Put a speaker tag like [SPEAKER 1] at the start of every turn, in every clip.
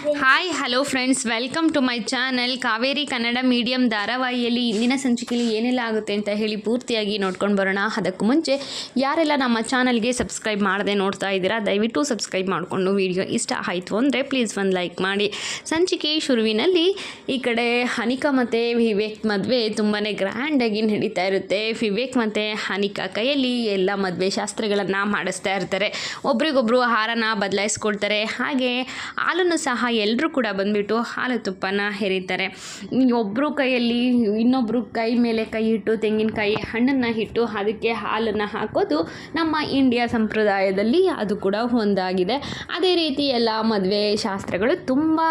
[SPEAKER 1] Hi hello friends welcome to my channel Kaveri Kannada medium ಧಾರಾವಾಹಿಯಲ್ಲಿ ಇಂದಿನ ಸಂಚಿಕೆಯಲ್ಲಿ ಏನೆಲ್ಲ ಆಗುತ್ತೆ ಅಂತ ಹೇಳಿ ಪೂರ್ತಿಯಾಗಿ ನೋಡ್ಕೊಂಡು ಬರೋಣ ಅದಕ್ಕೂ ಮುಂಚೆ ಯಾರೆಲ್ಲ ನಮ್ಮ ಚಾನಲ್ಗೆ ಸಬ್ಸ್ಕ್ರೈಬ್ ಮಾಡದೆ ನೋಡ್ತಾ ಇದ್ದೀರಾ ದಯವಿಟ್ಟು ಸಬ್ಸ್ಕ್ರೈಬ್ ಮಾಡಿಕೊಂಡು ವಿಡಿಯೋ ಇಷ್ಟ ಆಯಿತು ಅಂದರೆ ಪ್ಲೀಸ್ ಒಂದು ಲೈಕ್ ಮಾಡಿ ಸಂಚಿಕೆ ಶುರುವಿನಲ್ಲಿ ಈ ಕಡೆ ಹನಿಕಾ ಮತ್ತು ವಿವೇಕ್ ಮದುವೆ ತುಂಬಾ ಗ್ರ್ಯಾಂಡಾಗಿ ನಡೀತಾ ಇರುತ್ತೆ ವಿವೇಕ್ ಮತ್ತು ಹನಿಕಾ ಕೈಯಲ್ಲಿ ಎಲ್ಲ ಮದುವೆ ಶಾಸ್ತ್ರಗಳನ್ನು ಮಾಡಿಸ್ತಾ ಇರ್ತಾರೆ ಒಬ್ರಿಗೊಬ್ರು ಹಾರನ ಬದಲಾಯಿಸ್ಕೊಳ್ತಾರೆ ಹಾಗೆ ಹಾಲನ್ನು ಸಹ ಎಲ್ಲರೂ ಕೂಡ ಬಂದುಬಿಟ್ಟು ಹಾಲು ತುಪ್ಪನ ಹೆರಿತಾರೆ. ಒಬ್ಬರು ಕೈಯಲ್ಲಿ ಇನ್ನೊಬ್ಬರು ಕೈ ಮೇಲೆ ಕೈ ಇಟ್ಟು ತೆಂಗಿನಕಾಯಿ ಹಣ್ಣನ್ನು ಇಟ್ಟು ಅದಕ್ಕೆ ಹಾಲನ್ನು ಹಾಕೋದು ನಮ್ಮ ಇಂಡಿಯಾ ಸಂಪ್ರದಾಯದಲ್ಲಿ ಅದು ಕೂಡ ಒಂದಾಗಿದೆ. ಅದೇ ರೀತಿ ಎಲ್ಲ ಮದುವೆ ಶಾಸ್ತ್ರಗಳು ತುಂಬಾ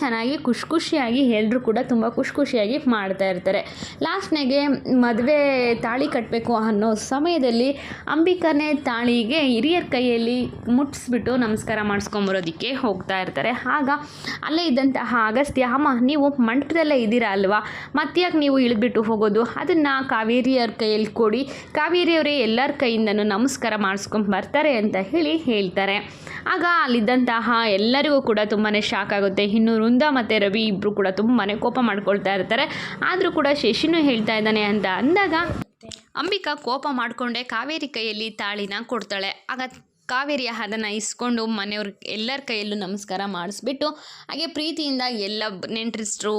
[SPEAKER 1] ಚೆನ್ನಾಗಿ ಖುಷಿ ಖುಷಿಯಾಗಿ ಎಲ್ಲರೂ ಕೂಡ ತುಂಬ ಖುಷಿ ಖುಷಿಯಾಗಿ ಮಾಡ್ತಾ ಇರ್ತಾರೆ. ಲಾಸ್ಟ್ನಾಗೆ ಮದುವೆ ತಾಳಿ ಕಟ್ಟಬೇಕು ಅನ್ನೋ ಸಮಯದಲ್ಲಿ ಅಂಬಿಕನೇ ತಾಳಿಗೆ ಹಿರಿಯರ ಕೈಯಲ್ಲಿ ಮುಟ್ಟಿಸ್ಬಿಟ್ಟು ನಮಸ್ಕಾರ ಮಾಡಿಸ್ಕೊಂಬರೋದಕ್ಕೆ ಹೋಗ್ತಾ ಇರ್ತಾರೆ. ಆಗ ಅಲ್ಲೇ ಇದ್ದಂತಹ ಅಗಸ್ತ್ಯ, ಅಮ್ಮ, ನೀವು ಮಂಟಪದಲ್ಲೇ ಇದ್ದೀರಾ ಅಲ್ವಾ? ಮತ್ತ್ಯಾಕೆ ನೀವು ಇಳಿದ್ಬಿಟ್ಟು ಹೋಗೋದು? ಅದನ್ನು ಕಾವೇರಿಯವ್ರ ಕೈಯಲ್ಲಿ ಕೊಡಿ. ಕಾವೇರಿಯವರೇ ಎಲ್ಲರ ಕೈಯಿಂದನೂ ನಮಸ್ಕಾರ ಮಾಡಿಸ್ಕೊಂಡು ಬರ್ತಾರೆ ಅಂತ ಹೇಳಿ ಹೇಳ್ತಾರೆ. ಆಗ ಅಲ್ಲಿದ್ದಂತಹ ಎಲ್ಲರಿಗೂ ಕೂಡ ತುಂಬಾ ಶಾಕ್ ಆಗುತ್ತೆ. ಇನ್ನು ವೃಂದ ಮತ್ತು ರವಿ ಇಬ್ಬರು ಕೂಡ ತುಂಬಾ ಕೋಪ ಮಾಡ್ಕೊಳ್ತಾ ಇರ್ತಾರೆ. ಆದರೂ ಕೂಡ ಶಶಿನೂ ಹೇಳ್ತಾ ಇದ್ದಾನೆ ಅಂತ ಅಂದಾಗ ಅಂಬಿಕಾ ಕೋಪ ಮಾಡಿಕೊಂಡೆ ಕಾವೇರಿ ಕೈಯಲ್ಲಿ ತಾಳಿನ ಕೊಡ್ತಾಳೆ. ಆಗ ಕಾವೇರಿ ಹದನ ಇಸ್ಕೊಂಡು ಮನೆಯವ್ರ ಎಲ್ಲರ ಕೈಯಲ್ಲೂ ನಮಸ್ಕಾರ ಮಾಡಿಸ್ಬಿಟ್ಟು, ಹಾಗೆ ಪ್ರೀತಿಯಿಂದ ಎಲ್ಲ ನೆಂಟರಿಸ್ಟ್ರು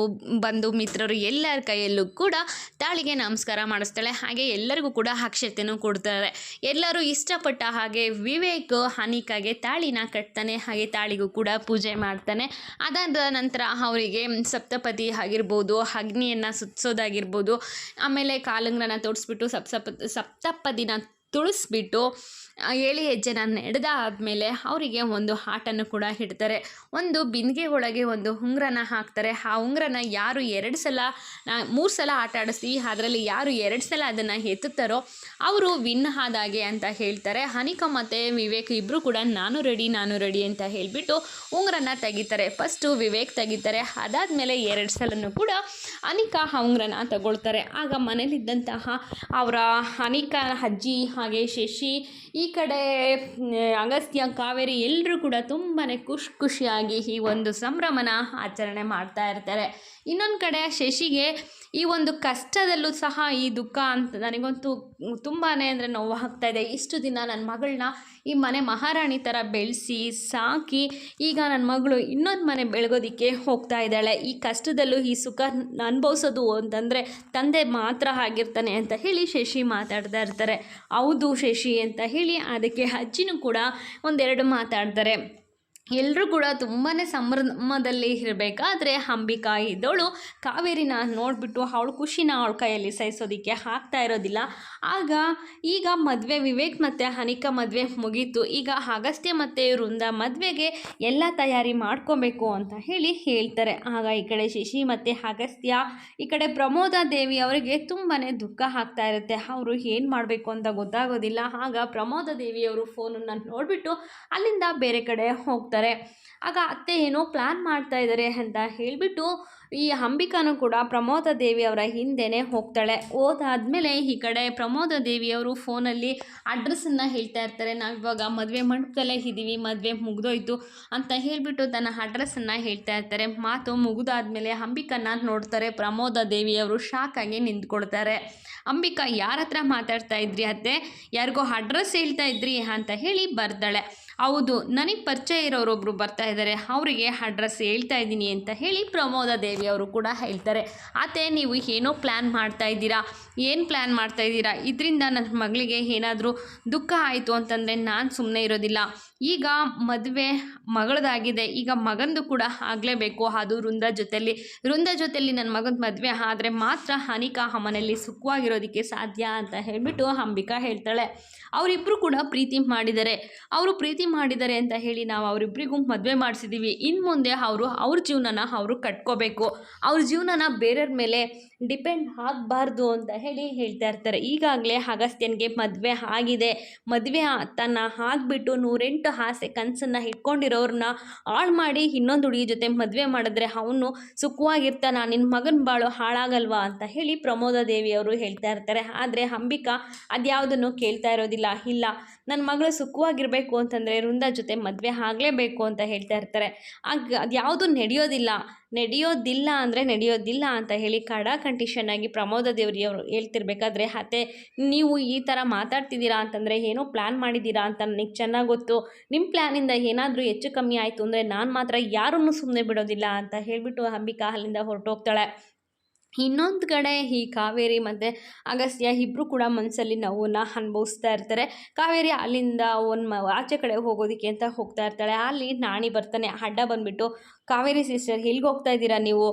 [SPEAKER 1] ಬಂಧು ಮಿತ್ರರು ಎಲ್ಲರ ಕೈಯಲ್ಲೂ ಕೂಡ ತಾಳಿಗೆ ನಮಸ್ಕಾರ ಮಾಡಿಸ್ತಾಳೆ. ಹಾಗೆ ಎಲ್ಲರಿಗೂ ಕೂಡ ಅಕ್ಷತೆನೂ ಕೊಡ್ತಾರೆ. ಎಲ್ಲರೂ ಇಷ್ಟಪಟ್ಟ ಹಾಗೆ ವಿವೇಕ್ ಹನಿಕಾಗೆ ತಾಳಿನ ಕಟ್ತಾನೆ, ಹಾಗೆ ತಾಳಿಗೂ ಕೂಡ ಪೂಜೆ ಮಾಡ್ತಾನೆ. ಅದಾದ ನಂತರ ಅವರಿಗೆ ಸಪ್ತಪತಿ ಆಗಿರ್ಬೋದು, ಅಗ್ನಿಯನ್ನು ಸುತ್ತಿಸೋದಾಗಿರ್ಬೋದು ಆಮೇಲೆ ಕಾಲಂಗ್ರನ ತೋಡಿಸ್ಬಿಟ್ಟು ಸಪ್ ಸಪ್ ಸಪ್ತಪದಿನ ತುಳಿಸ್ಬಿಟ್ಟು ಏಳಿ ಹೆಜ್ಜೆನ ನಡೆದಾದ್ಮೇಲೆ ಅವರಿಗೆ ಒಂದು ಆಟನ್ನು ಕೂಡ ಇಡ್ತಾರೆ ಒಂದು ಬಿಂದಿಗೆ ಒಳಗೆ ಒಂದು ಉಂಗ್ರನ ಹಾಕ್ತಾರೆ. ಆ ಉಂಗ್ರನ ಯಾರು ಎರಡು ಸಲ ಮೂರು ಸಲ ಆಟ ಆಡಿಸಿ, ಅದರಲ್ಲಿ ಯಾರು ಎರಡು ಸಲ ಅದನ್ನು ಎತ್ತುತ್ತಾರೋ ಅವರು ವಿನ್ ಆದಾಗೆ ಅಂತ ಹೇಳ್ತಾರೆ. ಹನಿಕ ಮತ್ತು ವಿವೇಕ್ ಇಬ್ಬರು ಕೂಡ ನಾನು ರೆಡಿ ನಾನು ರೆಡಿ ಅಂತ ಹೇಳಿಬಿಟ್ಟು ಉಂಗ್ರನ ತೆಗಿತಾರೆ. ಫಸ್ಟು ವಿವೇಕ್ ತೆಗಿತಾರೆ. ಅದಾದಮೇಲೆ ಎರಡು ಸಲನೂ ಕೂಡ ಅನಿಕಾ ಆ ಉಂಗ್ರನ ತಗೊಳ್ತಾರೆ. ಆಗ ಮನೇಲಿದ್ದಂತಹ ಅವರ ಅನಿಕಾ ಅಜ್ಜಿ ಹಾಗೆ ಶಶಿ ಈ ಕಡೆ ಅಗಸ್ತ್ಯ, ಕಾವೇರಿ ಎಲ್ಲರೂ ಕೂಡ ತುಂಬಾ ಖುಷಿ ಖುಷಿಯಾಗಿ ಈ ಒಂದು ಸಂಭ್ರಮನ ಆಚರಣೆ ಮಾಡ್ತಾ ಇರ್ತಾರೆ. ಇನ್ನೊಂದು ಕಡೆ ಶಶಿಗೆ ಈ ಒಂದು ಕಷ್ಟದಲ್ಲೂ ಸಹ ಈ ದುಃಖ ಅಂತ ನನಗಂತೂ ತುಂಬಾ ಅಂದರೆ ನೋವು ಆಗ್ತಾ ಇದೆ. ಇಷ್ಟು ದಿನ ನನ್ನ ಮಗಳನ್ನ ಈ ಮನೆ ಮಹಾರಾಣಿ ಥರ ಬೆಳೆಸಿ, ಸಾಕಿ ಈಗ ನನ್ನ ಮಗಳು ಇನ್ನೊಂದು ಮನೆ ಬೆಳಗೋದಿಕ್ಕೆ ಹೋಗ್ತಾ ಇದ್ದಾಳೆ. ಈ ಕಷ್ಟದಲ್ಲೂ ಈ ಸುಖ ಅನುಭವಿಸೋದು ಅಂತಂದರೆ ತಂದೆ ಮಾತ್ರ ಆಗಿರ್ತಾನೆ ಅಂತ ಹೇಳಿ ಶಶಿ ಮಾತಾಡ್ತಾ ಇರ್ತಾರೆ. ಹೌದು ಶಶಿ ಅಂತ ಹೇಳಿ ಅದಕ್ಕೆ ಅಜ್ಜಿನೂ ಕೂಡ ಒಂದೆರಡು ಮಾತಾಡ್ತಾರೆ. ಎಲ್ಲರೂ ಕೂಡ ತುಂಬಾ ಸಂಭ್ರಮದಲ್ಲಿ ಇರಬೇಕಾದ್ರೆ ಅಂಬಿಕಾ ಇದ್ದವಳು ಕಾವೇರಿನ ನೋಡಿಬಿಟ್ಟು ಅವಳು ಖುಷಿನ ಅವಳ ಕೈಯಲ್ಲಿ ಸಹಿಸೋದಕ್ಕೆ ಆಗ್ತಾ ಇರೋದಿಲ್ಲ. ಆಗ ಈಗ ಮದುವೆ ವಿವೇಕ್ ಮತ್ತು ಹನಿಕಾ ಮದುವೆ ಮುಗೀತು. ಈಗ ಅಗಸ್ತ್ಯ ಮತ್ತು ವೃಂದ ಮದುವೆಗೆ ಎಲ್ಲ ತಯಾರಿ ಮಾಡ್ಕೊಬೇಕು ಅಂತ ಹೇಳಿ ಹೇಳ್ತಾರೆ. ಆಗ ಈ ಕಡೆ ಶಶಿ ಮತ್ತು ಅಗಸ್ತ್ಯ ಈ ಕಡೆ ಪ್ರಮೋದ ದೇವಿ ಅವರಿಗೆ ತುಂಬಾ ದುಃಖ ಆಗ್ತಾ ಇರುತ್ತೆ. ಅವರು ಏನು ಮಾಡಬೇಕು ಅಂತ ಗೊತ್ತಾಗೋದಿಲ್ಲ. ಆಗ ಪ್ರಮೋದ ದೇವಿಯವರು ಫೋನನ್ನು ನೋಡಿಬಿಟ್ಟು ಅಲ್ಲಿಂದ ಬೇರೆ ಕಡೆ ಹೋಗ್ತಾರೆ. ಆಗ ಅತ್ತೆ ಏನೋ ಪ್ಲ್ಯಾನ್ ಮಾಡ್ತಾ ಇದ್ದಾರೆ ಅಂತ ಹೇಳಿಬಿಟ್ಟು ಈ ಅಂಬಿಕಾನು ಕೂಡ ಪ್ರಮೋದ ದೇವಿ ಅವರ ಹಿಂದೆನೇ ಹೋಗ್ತಾಳೆ. ಹೋದಾದ್ಮೇಲೆ ಈ ಕಡೆ ಪ್ರಮೋದ ದೇವಿಯವರು ಫೋನಲ್ಲಿ ಅಡ್ರೆಸ್ಸನ್ನು ಹೇಳ್ತಾ ಇರ್ತಾರೆ. ನಾವು ಇವಾಗ ಮದುವೆ ಮಂಟಪದಲ್ಲೇ ಇದ್ದೀವಿ, ಮದುವೆ ಮುಗಿದೋಯ್ತು ಅಂತ ಹೇಳಿಬಿಟ್ಟು ತನ್ನ ಅಡ್ರೆಸ್ಸನ್ನು ಹೇಳ್ತಾ ಇರ್ತಾರೆ. ಮಾತು ಮುಗಿದಾದ್ಮೇಲೆ ಅಂಬಿಕನ್ನ ನೋಡ್ತಾರೆ. ಪ್ರಮೋದ ದೇವಿಯವರು ಶಾಕಾಗಿ ನಿಂತ್ಕೊಳ್ತಾರೆ. ಅಂಬಿಕಾ, ಯಾರ ಹತ್ರ ಮಾತಾಡ್ತಾ ಇದ್ರಿ ಅತ್ತೆ? ಯಾರಿಗೋ ಅಡ್ರೆಸ್ ಹೇಳ್ತಾ ಇದ್ರಿ? ಅಂತ ಹೇಳಿ ಬರ್ತಾಳೆ ಹೌದು, ನನಗೆ ಪರಿಚಯ ಇರೋರೊಬ್ಬರು ಬರ್ತಾ ಇದ್ದಾರೆ ಅವರಿಗೆ ಅಡ್ರೆಸ್ ಹೇಳ್ತಾ ಇದ್ದೀನಿ ಅಂತ ಹೇಳಿ ಪ್ರಮೋದ ದೇವಿ ಅವರು ಕೂಡ ಹೇಳ್ತಾರೆ. ಅತ್ತೆ ನೀವು ಏನೋ ಪ್ಲ್ಯಾನ್ ಮಾಡ್ತಾ ಇದ್ದೀರಾ, ಏನು ಪ್ಲ್ಯಾನ್ ಮಾಡ್ತಾ ಇದ್ದೀರಾ? ಇದರಿಂದ ನನ್ನ ಮಗಳಿಗೆ ಏನಾದರೂ ದುಃಖ ಆಯಿತು ಅಂತಂದರೆ ನಾನು ಸುಮ್ಮನೆ ಇರೋದಿಲ್ಲ. ಈಗ ಮದುವೆ ಮಗಳದಾಗಿದೆ, ಈಗ ಮಗಂದು ಕೂಡ ಆಗಲೇಬೇಕು. ಅದು ವೃಂದ ಜೊತೆಯಲ್ಲಿ ವೃಂದ ಜೊತೆಯಲ್ಲಿ ನನ್ನ ಮಗನ ಮದುವೆ ಆದರೆ ಮಾತ್ರ ಅನಿಕಾ ಆ ಸುಖವಾಗಿರೋದಕ್ಕೆ ಸಾಧ್ಯ ಅಂತ ಹೇಳಿಬಿಟ್ಟು ಅಂಬಿಕಾ ಹೇಳ್ತಾಳೆ. ಅವರಿಬ್ಬರು ಕೂಡ ಪ್ರೀತಿ ಮಾಡಿದ್ದಾರೆ. ಅವರು ಪ್ರೀತಿ ಮಾಡಿದ್ದಾರೆ ಅಂತ ಹೇಳಿ ನಾವು ಅವರಿಬ್ಬರಿಗೂ ಮದುವೆ ಮಾಡಿಸಿದ್ದೀವಿ ಇನ್ನು ಮುಂದೆ ಅವರು, ಅವ್ರ ಜೀವನನ ಅವರು ಕಟ್ಕೋಬೇಕು. ಅವ್ರ ಜೀವನನ ಬೇರೆಯವ್ರ ಮೇಲೆ ಡಿಪೆಂಡ್ ಆಗಬಾರ್ದು ಅಂತ ಹೇಳಿ ಹೇಳ್ತಾ ಇರ್ತಾರೆ. ಈಗಾಗಲೇ ಅಗಸ್ತ್ಯನಿಗೆ ಮದುವೆ ಆಗಿದೆ. ಮದುವೆ ತನ್ನ ಆಗಿಬಿಟ್ಟು ನೂರೆಂಟು ಆಸೆ ಕನಸನ್ನು ಇಟ್ಕೊಂಡಿರೋರನ್ನ ಹಾಳು ಮಾಡಿ ಇನ್ನೊಂದು ಹುಡುಗಿ ಜೊತೆ ಮದುವೆ ಮಾಡಿದ್ರೆ ಅವನು ಸುಖವಾಗಿರ್ತಾನ ನಿನ್ನ ಮಗನ ಬಾಳು ಹಾಳಾಗಲ್ವಾ ಅಂತ ಹೇಳಿ ಪ್ರಮೋದ ದೇವಿ ಅವರು ಹೇಳ್ತಾ ಇರ್ತಾರೆ. ಆದರೆ ಅಂಬಿಕಾ ಅದ್ಯಾವುದನ್ನು ಕೇಳ್ತಾ ಇರೋದಿಲ್ಲ. ಇಲ್ಲ ನನ್ನ ಮಗಳು ಸುಖವಾಗಿರಬೇಕು ಅಂತಂದರೆ ವೃಂದ ಜೊತೆ ಮದುವೆ ಆಗಲೇಬೇಕು ಅಂತ ಹೇಳ್ತಾ ಇರ್ತಾರೆ. ಆಗ ಅದು ಯಾವುದು ನಡೆಯೋದಿಲ್ಲ. ನಡೆಯೋದಿಲ್ಲ ಅಂದರೆ ನಡೆಯೋದಿಲ್ಲ ಅಂತ ಹೇಳಿ ಕಡಾ ಕಂಡೀಷನ್ ಆಗಿ ಪ್ರಮೋದ ದೇವರಿಯವರು ಹೇಳ್ತಿರ್ಬೇಕಾದ್ರೆ, ಅತ್ತೆ, ನೀವು ಈ ಥರ ಮಾತಾಡ್ತಿದ್ದೀರಾ ಅಂತಂದರೆ ಏನೋ ಪ್ಲ್ಯಾನ್ ಮಾಡಿದ್ದೀರಾ ಅಂತ ನನಗೆ ಚೆನ್ನಾಗಿ ಗೊತ್ತು. ನಿಮ್ಮ ಪ್ಲ್ಯಾನಿಂದ ಏನಾದರೂ ಹೆಚ್ಚು ಕಮ್ಮಿ ಆಯಿತು ಅಂದರೆ ನಾನು ಮಾತ್ರ ಯಾರನ್ನೂ ಸುಮ್ಮನೆ ಬಿಡೋದಿಲ್ಲ ಅಂತ ಹೇಳಿಬಿಟ್ಟು ಅಂಬಿಕಾ ಅಲ್ಲಿಂದ ಹೊರಟೋಗ್ತಾಳೆ. ಇನ್ನೊಂದು ಕಡೆ ಈ ಕಾವೇರಿ ಮತ್ತು ಅಗಸ್ತ್ಯ ಇಬ್ಬರು ಕೂಡ ಮನಸ್ಸಲ್ಲಿ ನೋವನ್ನ ಅನುಭವಿಸ್ತಾ ಇರ್ತಾರೆ. ಕಾವೇರಿ ಅಲ್ಲಿಂದ ಒಂದು ಆಚೆ ಕಡೆ ಹೋಗೋದಕ್ಕೆ ಅಂತ ಹೋಗ್ತಾ ಇರ್ತಾಳೆ. ಅಲ್ಲಿ ನಾಣಿ ಬರ್ತಾನೆ. ಅಡ್ಡ ಬಂದುಬಿಟ್ಟು ಕಾವೇರಿ ಸಿಸ್ಟರ್ ಎಲ್ಲಿಗೆ ಹೋಗ್ತಾ ಇದ್ದೀರಾ ನೀವು?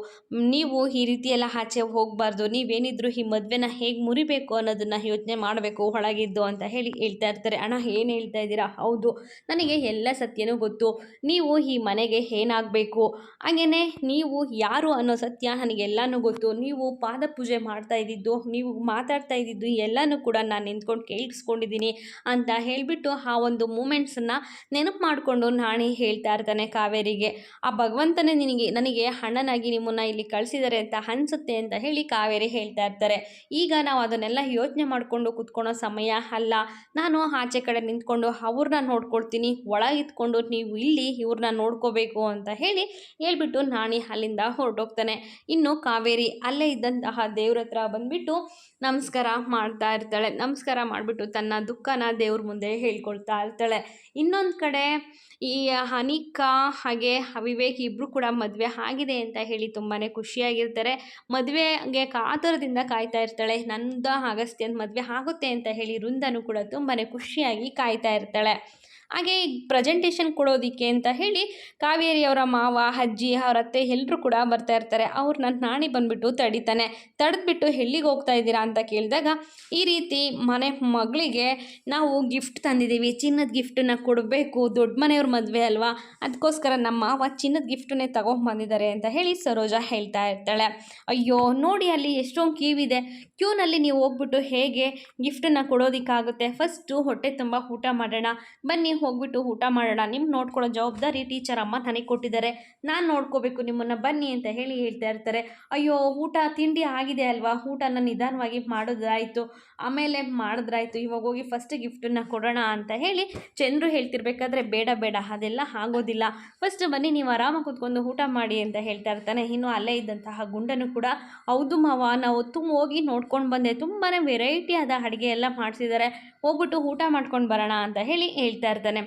[SPEAKER 1] ನೀವು ಈ ರೀತಿ ಎಲ್ಲ ಆಚೆ ಹೋಗಬಾರ್ದು. ನೀವೇನಿದ್ರು ಈ ಮದುವೆನ ಹೇಗೆ ಮುರಿಬೇಕು ಅನ್ನೋದನ್ನು ಯೋಚನೆ ಮಾಡಬೇಕು, ಒಳಗಿದ್ದು ಅಂತ ಹೇಳಿ ಹೇಳ್ತಾ ಇರ್ತಾರೆ. ಅಣ್ಣ, ಏನು ಹೇಳ್ತಾ ಇದ್ದೀರಾ? ಹೌದು, ನನಗೆ ಎಲ್ಲ ಸತ್ಯನೂ ಗೊತ್ತು. ನೀವು ಈ ಮನೆಗೆ ಏನಾಗಬೇಕು? ಹಾಗೆಯೇ ನೀವು ಯಾರು ಅನ್ನೋ ಸತ್ಯ ನನಗೆಲ್ಲನೂ ಗೊತ್ತು. ನೀವು ಪಾದ ಪೂಜೆ ಮಾಡ್ತಾ ಇದ್ದಿದ್ದು, ನೀವು ಮಾತಾಡ್ತಾ ಇದ್ದಿದ್ದು ಎಲ್ಲನೂ ಕೂಡ ನಾನು ನಿಂತ್ಕೊಂಡು ಕೇಳಿಸ್ಕೊಂಡಿದ್ದೀನಿ ಅಂತ ಹೇಳಿಬಿಟ್ಟು ಆ ಒಂದು ಮೂಮೆಂಟ್ಸನ್ನು ನೆನಪು ಮಾಡಿಕೊಂಡು ನಾಣಿ ಹೇಳ್ತಾ ಇರ್ತಾನೆ ಕಾವೇರಿಗೆ. ಆ ಭಗವಂತನೇ ನಿನಗೆ, ನನಗೆ ಹಣ್ಣನಾಗಿ ನಿಮ್ಮನ್ನು ಇಲ್ಲಿ ಕಳಿಸಿದ್ದಾರೆ ಅಂತ ಅನಿಸುತ್ತೆ ಅಂತ ಹೇಳಿ ಕಾವೇರಿ ಹೇಳ್ತಾ ಇರ್ತಾರೆ. ಈಗ ನಾವು ಅದನ್ನೆಲ್ಲ ಯೋಚನೆ ಮಾಡಿಕೊಂಡು ಕುತ್ಕೊಳ್ಳೋ ಸಮಯ ಅಲ್ಲ. ನಾನು ಆಚೆ ಕಡೆ ನಿಂತ್ಕೊಂಡು ಅವ್ರನ್ನ ನೋಡ್ಕೊಳ್ತೀನಿ. ಒಳಗೆ ಇದ್ಕೊಂಡು ನೀವು ಇಲ್ಲಿ ಇವ್ರನ್ನ ನೋಡ್ಕೋಬೇಕು ಅಂತ ಹೇಳಿ ಹೇಳ್ಬಿಟ್ಟು ನಾಣಿ ಅಲ್ಲಿಂದ ಹೊರಟೋಗ್ತಾನೆ. ಇನ್ನು ಕಾವೇರಿ ಅಲ್ಲೇ ಇದ್ದಂತಹ ದೇವ್ರ ಹತ್ರ ಬಂದ್ಬಿಟ್ಟು ನಮಸ್ಕಾರ ಮಾಡ್ತಾ ಇರ್ತಾಳೆ. ನಮಸ್ಕಾರ ಮಾಡಿಬಿಟ್ಟು ತನ್ನ ದುಃಖನ ದೇವ್ರ ಮುಂದೆ ಹೇಳ್ಕೊಳ್ತಾ ಇರ್ತಾಳೆ. ಇನ್ನೊಂದು ಕಡೆ ಈ ಅನಿಕಾ ಹಾಗೆ ವಿವೇಕ್ ಇಬ್ಬರು ಕೂಡ ಮದುವೆ ಆಗಿದೆ ಅಂತ ಹೇಳಿ ತುಂಬಾ ಖುಷಿಯಾಗಿರ್ತಾರೆ. ಮದುವೆಗೆ ಕಾತುರದಿಂದ ಕಾಯ್ತಾ ಇರ್ತಾಳೆ. ನಂದ ಅಗಸ್ತ್ಯನ್ ಮದುವೆ ಆಗುತ್ತೆ ಅಂತ ಹೇಳಿ ವೃಂದನೂ ಕೂಡ ತುಂಬಾ ಖುಷಿಯಾಗಿ ಕಾಯ್ತಾ ಇರ್ತಾಳೆ. ಹಾಗೆ ಪ್ರೆಸೆಂಟೇಷನ್ ಕೊಡೋದಕ್ಕೆ ಅಂತ ಹೇಳಿ ಕಾವೇರಿಯವರ ಮಾವ, ಅಜ್ಜಿ, ಅವರ ಅತ್ತೆ ಎಲ್ಲರೂ ಕೂಡ ಬರ್ತಾ ಇರ್ತಾರೆ. ಅವ್ರನ್ನ ನಾಣಿ ಬಂದುಬಿಟ್ಟು ತಡಿತಾನೆ. ತಡೆದ್ಬಿಟ್ಟು ಎಲ್ಲಿಗೆ ಹೋಗ್ತಾ ಇದ್ದೀರಾ ಅಂತ ಕೇಳಿದಾಗ ಈ ರೀತಿ ಮನೆ ಮಗಳಿಗೆ ನಾವು ಗಿಫ್ಟ್ ತಂದಿದ್ದೀವಿ. ಚಿನ್ನದ ಗಿಫ್ಟನ್ನ ಕೊಡಬೇಕು. ದೊಡ್ಡ ಮನೆಯವ್ರ ಮದುವೆ ಅಲ್ವಾ? ಅದಕ್ಕೋಸ್ಕರ ನಮ್ಮ ಮಾವ ಚಿನ್ನದ ಗಿಫ್ಟನ್ನೇ ತಗೊಂಬಂದಿದ್ದಾರೆ ಅಂತ ಹೇಳಿ ಸರೋಜಾ ಹೇಳ್ತಾ ಇರ್ತಾಳೆ. ಅಯ್ಯೋ, ನೋಡಿ ಅಲ್ಲಿ ಎಷ್ಟೊಂದು ಕ್ಯೂ ಇದೆ. ಕ್ಯೂನಲ್ಲಿ ನೀವು ಹೋಗ್ಬಿಟ್ಟು ಹೇಗೆ ಗಿಫ್ಟನ್ನು ಕೊಡೋದಕ್ಕಾಗುತ್ತೆ? ಫಸ್ಟು ಹೊಟ್ಟೆ ತುಂಬ ಊಟ ಮಾಡೋಣ. ಬನ್ನಿ ಹೋಗ್ಬಿಟ್ಟು ಊಟ ಮಾಡೋಣ. ನಿಮ್ಮ ನೋಡ್ಕೊಳ್ಳೋ ಜವಾಬ್ದಾರಿ ಟೀಚರ್ ಅಮ್ಮ ನನಗೆ ಕೊಟ್ಟಿದ್ದಾರೆ. ನಾನು ನೋಡ್ಕೋಬೇಕು, ನಿಮ್ಮನ್ನು ಬನ್ನಿ ಅಂತ ಹೇಳಿ ಹೇಳ್ತಾ ಇರ್ತಾರೆ. ಅಯ್ಯೋ, ಊಟ ತಿಂಡಿ ಆಗಿದೆ ಅಲ್ವಾ? ಊಟನ ನಿಧಾನವಾಗಿ ಮಾಡೋದಾಯಿತು. ಆಮೇಲೆ ಮಾಡಿದ್ರಾಯ್ತು. ಇವಾಗ ಹೋಗಿ ಫಸ್ಟ್ ಗಿಫ್ಟನ್ನು ಕೊಡೋಣ ಅಂತ ಹೇಳಿ ಚಂದ್ರು ಹೇಳ್ತಿರ್ಬೇಕಾದ್ರೆ ಬೇಡ ಬೇಡ, ಅದೆಲ್ಲ ಆಗೋದಿಲ್ಲ. ಫಸ್ಟ್ ಬನ್ನಿ, ನೀವು ಆರಾಮಾಗಿ ಕೂತ್ಕೊಂಡು ಊಟ ಮಾಡಿ ಅಂತ ಹೇಳ್ತಾ ಇರ್ತಾನೆ. ಇನ್ನು ಅಲ್ಲೇ ಇದ್ದಂತಹ ಗುಂಡನು ಕೂಡ ಹೌದು ಮಾವ, ನಾವು ತುಂಬ ಹೋಗಿ ನೋಡ್ಕೊಂಡು ಬಂದೆ. ತುಂಬಾ ವೆರೈಟಿ ಆದ ಅಡುಗೆ ಎಲ್ಲ ಮಾಡಿಸಿದ್ದಾರೆ. ಹೋಗ್ಬಿಟ್ಟು ಊಟ ಮಾಡ್ಕೊಂಡು ಬರೋಣ ಅಂತ ಹೇಳಿ ಹೇಳ್ತಾ ಇರ್ತಾನೆ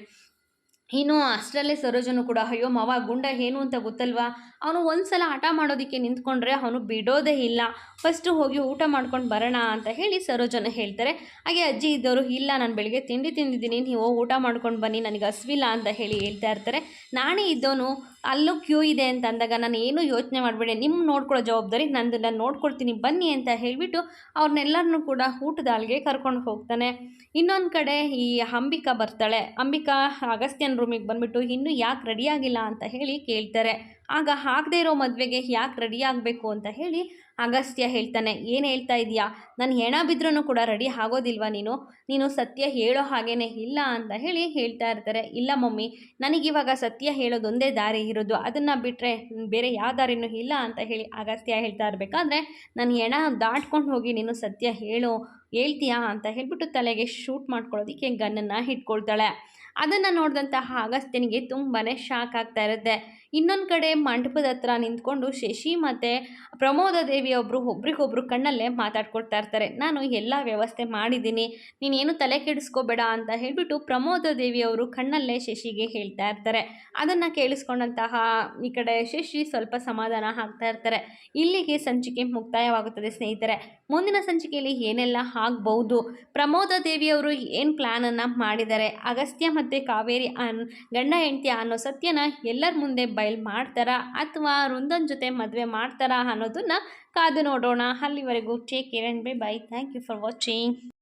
[SPEAKER 1] ಇನ್ನು ಅಷ್ಟರಲ್ಲೇ ಸರೋಜನು ಕೂಡ, ಅಯ್ಯೋ, ಮಾವ, ಗುಂಡ ಏನು ಅಂತ ಗೊತ್ತಲ್ವಾ? ಅವನು ಒಂದು ಸಲ ಆಟ ಮಾಡೋದಕ್ಕೆ ನಿಂತ್ಕೊಂಡ್ರೆ ಅವನು ಬಿಡೋದೇ ಇಲ್ಲ. ಫಸ್ಟು ಹೋಗಿ ಊಟ ಮಾಡ್ಕೊಂಡು ಬರೋಣ ಅಂತ ಹೇಳಿ ಸರೋಜನ ಹೇಳ್ತಾರೆ. ಹಾಗೆ ಅಜ್ಜಿ ಇದ್ದವರು, ಇಲ್ಲ, ನಾನು ಬೆಳಿಗ್ಗೆ ತಿಂಡಿ ತಿಂದಿದ್ದೀನಿ, ನೀವು ಊಟ ಮಾಡ್ಕೊಂಡು ಬನ್ನಿ, ನನಗೆ ಹಸ್ವಿಲ್ಲ ಅಂತ ಹೇಳಿ ಹೇಳ್ತಾ ಇರ್ತಾರೆ. ನಾನೇ ಇದ್ದವನು, ಅಲ್ಲೂ ಕ್ಯೂ ಇದೆ ಅಂತ ಅಂದಾಗ, ನಾನು ಏನೂ ಯೋಚನೆ ಮಾಡಬೇಡಿ ನಿಮ್ಮ ನೋಡ್ಕೊಳ್ಳೋ ಜವಾಬ್ದಾರಿ ನಂದು, ನಾನು ನೋಡ್ಕೊಳ್ತೀನಿ, ಬನ್ನಿ ಅಂತ ಹೇಳಿಬಿಟ್ಟು ಅವ್ರನ್ನೆಲ್ಲರನ್ನೂ ಕೂಡ ಊಟದ ಅಲ್ಲಿಗೆ ಕರ್ಕೊಂಡು ಹೋಗ್ತಾನೆ. ಇನ್ನೊಂದು ಕಡೆ ಈ ಅಂಬಿಕಾ ಬರ್ತಾಳೆ. ಅಂಬಿಕಾ, ಅಗಸ್ತ್ಯನ ರೂಮಿಗೆ ಬಂದುಬಿಟ್ಟು ಇನ್ನೂ ಯಾಕೆ ರೆಡಿಯಾಗಿಲ್ಲ ಅಂತ ಹೇಳಿ ಕೇಳ್ತಾರೆ. ಆಗ ಆಗದೆ ಇರೋ ಮದುವೆಗೆ ಯಾಕೆ ರೆಡಿ ಆಗಬೇಕು ಅಂತ ಹೇಳಿ ಅಗಸ್ತ್ಯ ಹೇಳ್ತಾನೆ, ಏನು ಹೇಳ್ತಾ ಇದೆಯಾ ನಾನು ಹೆಣ ಬಿದ್ರೂ ಕೂಡ ರೆಡಿ ಆಗೋದಿಲ್ವಾ ನೀನು? ನೀನು ಸತ್ಯ ಹೇಳೋ ಹಾಗೇ ಇಲ್ಲ ಅಂತ ಹೇಳಿ ಹೇಳ್ತಾ ಇರ್ತಾರೆ. ಇಲ್ಲ ಮಮ್ಮಿ ನನಗಿವಾಗ ಸತ್ಯ ಹೇಳೋದೊಂದೇ ದಾರಿ ಇರೋದು. ಅದನ್ನು ಬಿಟ್ಟರೆ ಬೇರೆ ಯಾವ ದಾರಿನೂ ಇಲ್ಲ ಅಂತ ಹೇಳಿ ಅಗಸ್ತ್ಯ ಹೇಳ್ತಾ ಇರಬೇಕಾದ್ರೆ, ನಾನು ಹೆಣ ದಾಟ್ಕೊಂಡು ಹೋಗಿ ನೀನು ಸತ್ಯ ಹೇಳು, ಹೇಳ್ತೀಯಾ? ಅಂತ ಹೇಳ್ಬಿಟ್ಟು ತಲೆಗೆ ಶೂಟ್ ಮಾಡ್ಕೊಳ್ಳೋದಕ್ಕೆ ಗನ್ನನ್ನು ಇಟ್ಕೊಳ್ತಾಳೆ ಅದನ್ನು ನೋಡಿದಂತಹ ಅಗಸ್ತ್ಯನಿಗೆ ತುಂಬಾ ಶಾಕ್ ಆಗ್ತಾ ಇರುತ್ತೆ. ಇನ್ನೊಂದು ಕಡೆ ಮಂಟಪದ ಹತ್ರ ನಿಂತ್ಕೊಂಡು ಶಶಿ ಮತ್ತು ಪ್ರಮೋದ ದೇವಿ ಒಬ್ಬರು ಒಬ್ರಿಗೊಬ್ರು ಕಣ್ಣಲ್ಲೇ ಮಾತಾಡ್ಕೊಡ್ತಾ ಇರ್ತಾರೆ. ನಾನು ಎಲ್ಲ ವ್ಯವಸ್ಥೆ ಮಾಡಿದ್ದೀನಿ. ನೀನೇನು ತಲೆ ಕೆಡಿಸ್ಕೋಬೇಡ ಅಂತ ಹೇಳಿಬಿಟ್ಟು ಪ್ರಮೋದ ದೇವಿಯವರು ಕಣ್ಣಲ್ಲೇ ಶಶಿಗೆ ಹೇಳ್ತಾ ಇರ್ತಾರೆ. ಅದನ್ನು ಕೇಳಿಸ್ಕೊಂಡಂತಹ ಈ ಕಡೆ ಶಶಿ ಸ್ವಲ್ಪ ಸಮಾಧಾನ ಆಗ್ತಾ ಇರ್ತಾರೆ. ಇಲ್ಲಿಗೆ ಸಂಚಿಕೆ ಮುಕ್ತಾಯವಾಗುತ್ತದೆ ಸ್ನೇಹಿತರೆ. ಮುಂದಿನ ಸಂಚಿಕೆಯಲ್ಲಿ ಏನೆಲ್ಲ ಆಗ್ಬೌದು ಪ್ರಮೋದ ದೇವಿಯವರು ಏನು ಪ್ಲ್ಯಾನನ್ನು ಮಾಡಿದ್ದಾರೆ? ಅಗಸ್ತ್ಯ ಮತ್ತು ಕಾವೇರಿ ಅನ್, ಗಂಡ ಹೆಂಡತಿ ಅನ್ನೋ ಸತ್ಯನ ಎಲ್ಲರ ಮುಂದೆ ಬಯಲು ಮಾಡ್ತಾರಾ ಅಥವಾ ವೃಂದನ್ ಜೊತೆ ಮದುವೆ ಮಾಡ್ತಾರಾ ಅನ್ನೋದನ್ನು ಕಾದು ನೋಡೋಣ. ಅಲ್ಲಿವರೆಗೂ take care and bye bye thank you for watching